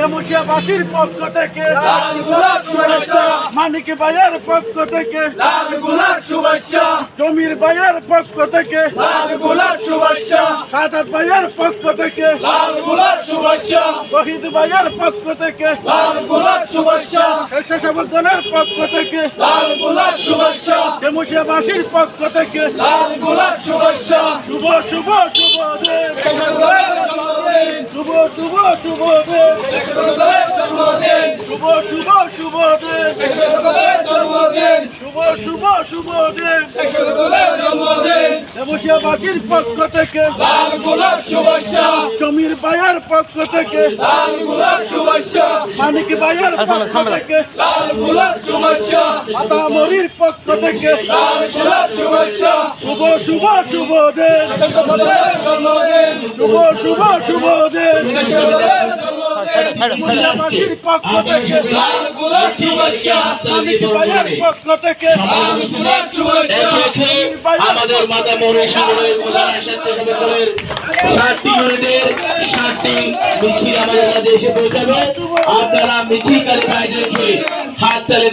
দেমুশিয়াবাসীর পক্ষ থেকে লাল গোলাপ শুভেচ্ছা মানিক ভাইয়ের পক্ষ থেকে লাল গোলাপ শুভেচ্ছা জমির ভাইয়ের পক্ষ থেকে লাল গোলাপ শুভেচ্ছা সাদাত ভাইয়ের পক্ষ থেকে লাল গোলাপ শুভেচ্ছা শহীদ ভাইয়ের পক্ষ থেকে লাল গোলাপ শুভেচ্ছা স্বেচ্ছাসেবকগণের পক্ষ থেকে লাল গোলাপ শুভেচ্ছা দেমুশিয়াবাসীর পক্ষ থেকে লাল গোলাপ শুভেচ্ছা শুভ শুভ শুভ জন্মদিন শুভ শুভ শুভ দিন শেষের জন্মদিন শুভ শুভ শুভ শুভ শুভ শুভ দিন দেমুশিয়াবাসীর পক্ষ থেকে লাল গোলাপ শুভেচ্ছা জমির ভাইয়ের পক্ষ থেকে লাল গোলাপ শুভেচ্ছা মানিক ভাইয়ের পক্ষ থেকে লাল গোলাপ শুভেচ্ছা আতামরির পক্ষ থেকে লাল গোলাপ শুভেচ্ছা শুভ শুভ শুভ দিন শুভ শুভ শুভ দিন পক্ষ থেকে পক্ষ থেকে আমাদের মাতা মনে ষাটটি মিছিল আমাদের মাঝে এসে পৌঁছাবে। আপনারা মিছিল হাত তালে